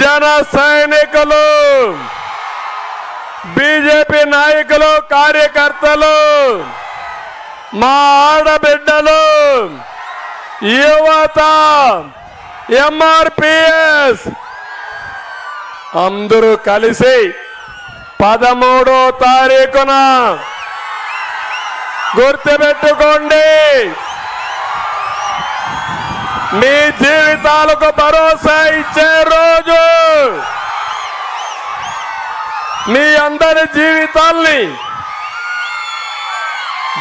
జన సైనికులు బీజేపీ నాయకులు కార్యకర్తలు మా ఆడబిడ్డలు యువత ఎంఆర్పిఎస్ అందరూ కలిసి పదమూడో తారీఖున గుర్తుపెట్టుకోండి. మీ జీవితాలకు భరోసా ఇచ్చే రోజు. మీ అందరి జీవితాల్ని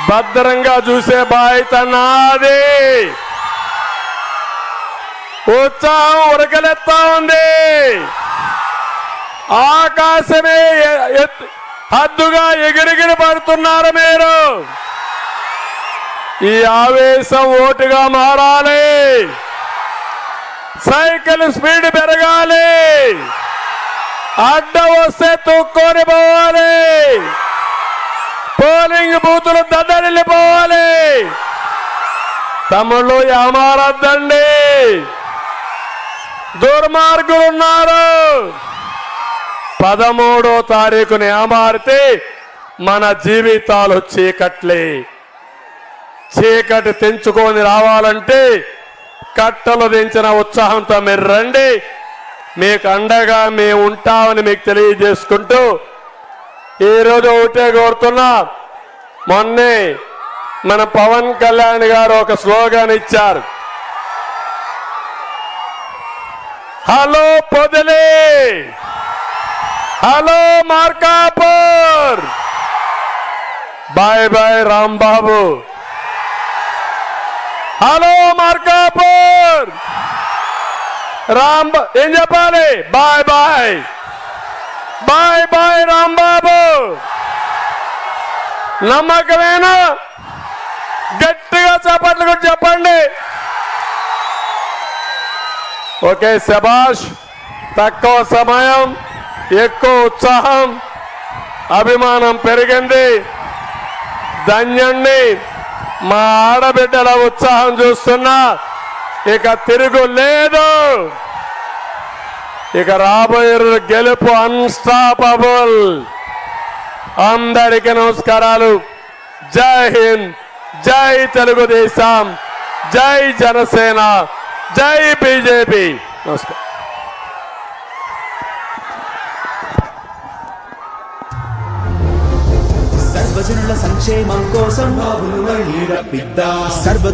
భద్రంగా చూసే బాధ్యత నాది. ఉత్సాహం ఉరకలెత్తా ఉంది. ఆకాశమే ఎత్- హద్దుగా ఎగిరిగిరి పడుతున్నారు మీరు. ఈ ఆవేశం ఓటుగా మారాలి. సైకిల్ స్పీడ్ పెరగాలి. అడ్డ వస్తే తొక్కొని పోవాలి. పోలింగ్ బూతులు దద్దరిల్లిపోవాలి తమ్ముళ్ళు ఏమారద్దండి? దుర్మార్గులు ఉన్నారు పదమూడో తారీఖుని ఏమారితే మన జీవితాలు చీకట్లే. చీకటి తెంచుకొని రావాలంటే కట్టలు దించిన ఉత్సాహంతో మీరు రండి. మీకు అండగా మేము ఉంటామని మీకు తెలియజేసుకుంటూ ఈరోజు ఒకటే కోరుతున్నా. మొన్నే మన పవన్ కళ్యాణ్ గారు ఒక స్లోగన్ ఇచ్చారు. Hello Podili. Hello Markapur. Bye bye Rambabu. Hello Markapur! Ram ఏం చెప్పాలి? Bye bye. Bye bye Rambabu. నమ్మకమేనా? గట్టిగా చప్పట్లు కూడా చెప్పండి. ఓకే శభాష్ తక్కువ సమయం ఎక్కువ ఉత్సాహం అభిమానం పెరిగింది. ధన్యండి మా ఆడబిడ్డల ఉత్సాహం చూస్తున్నా. ఇక తిరుగు లేదు. ఇక రాబోయే గెలుపు అన్స్టాపబుల్ అందరికీ నమస్కారాలు. జై హింద్ జై తెలుగుదేశం జై జనసేన జై బీజేపీ. నమస్కారం. సర్వజనుల సంక్షేమం కోసం సర్వ